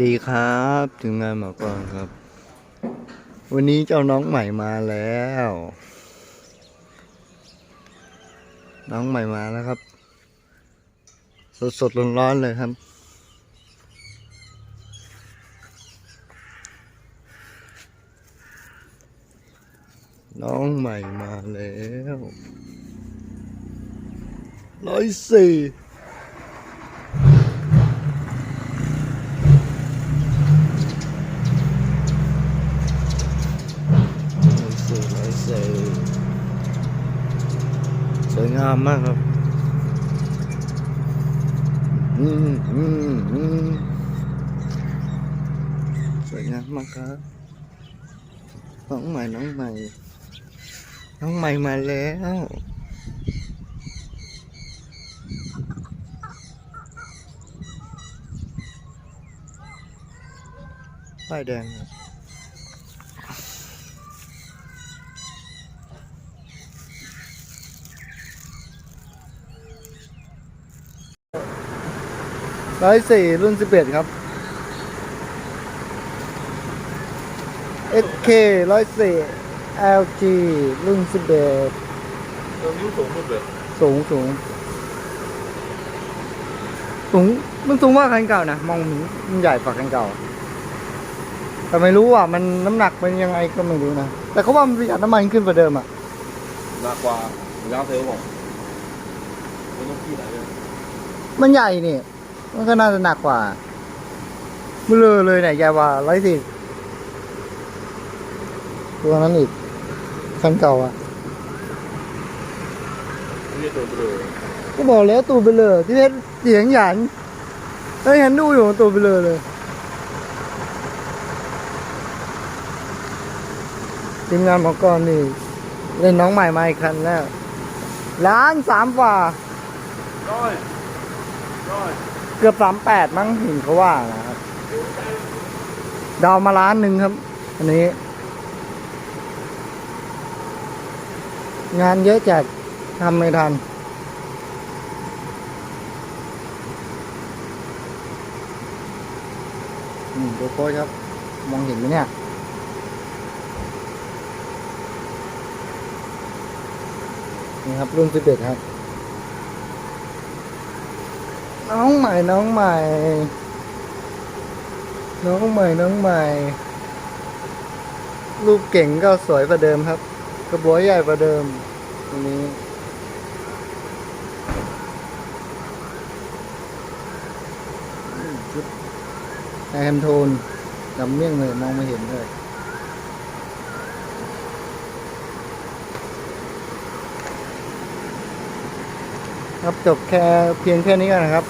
ดีครับถึงงานหมอกรครับ วันนี้เจ้าน้องใหม่มาแล้ว น้องใหม่มาแล้วครับ สดสดๆร้อนๆเลยครับ น้องใหม่มาแล้วร้อยสี่ ร้อยสี่ร้อยสี่ส วยงามมากครับอืมอืมอืมสวยงามมากครับน้องใหม่น้องใหม่ น้องใหม่มาแล้วป้ายแดงครับ ร้อยสี่รุ่นสิบเอ็ดครับ SK ร้อยสี่ LG รุ่นสิบเอ็ดเออนิ้วสูงสุดเลยสูงสูงสูงมันสูงกว่าคันเก่านะมองเห็นมันใหญ่กว่าคันเก่า แต่ไม่รู้อะมันน้ำหนักเป็นยังไงก็ไม่รู้นะ แต่เขาว่ามันประหยัดน้ำมันขึ้นกว่าเดิมอะหนักกว่าหมูย่างเซลล์บอกไม่ต้องขี้ไหนเลยมันใหญ่นี่ มันก็น่าจะหนักกว่าเบลอเลยเนี่ยแกว่าร้อยสี่ตัวนั้นอีกคันเก่าอะนี่ตัวเบลอก็บอกแล้วตัวเบลอที่เพชรเสียงหยันเฮ้ยเห็นดูอยู่ตัวเบลอเลยทีมงานหมอกรนี่เล่นน้องใหม่มาอีกคันแล้วล้านสามกว่าร้อยร้อย เกือบสามแปดมั้งเห็นเขาว่านะครับ ดาวมาล้านหนึ่งครับ อันนี้ งานเยอะจัดทำไม่ทันอืมตัวโค้ชครับ มองเห็นไหมเนี่ยนี่ครับ รุ่นสิบเอ็ดครับ น้องใหม่น้องใหม่ น้องใหม่น้องใหม่ รูปเก่งก็สวยกว่าเดิมครับ กระบวยใหญ่กว่าเดิมอันนี้แอมโทนดำเมี่ยงเลยมองไม่เห็นเลย ครับจบแค่เพียงแค่นี้ก่อนนะครับ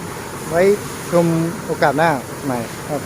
ไว้ชมโอกาสหน้าใหม่ครับ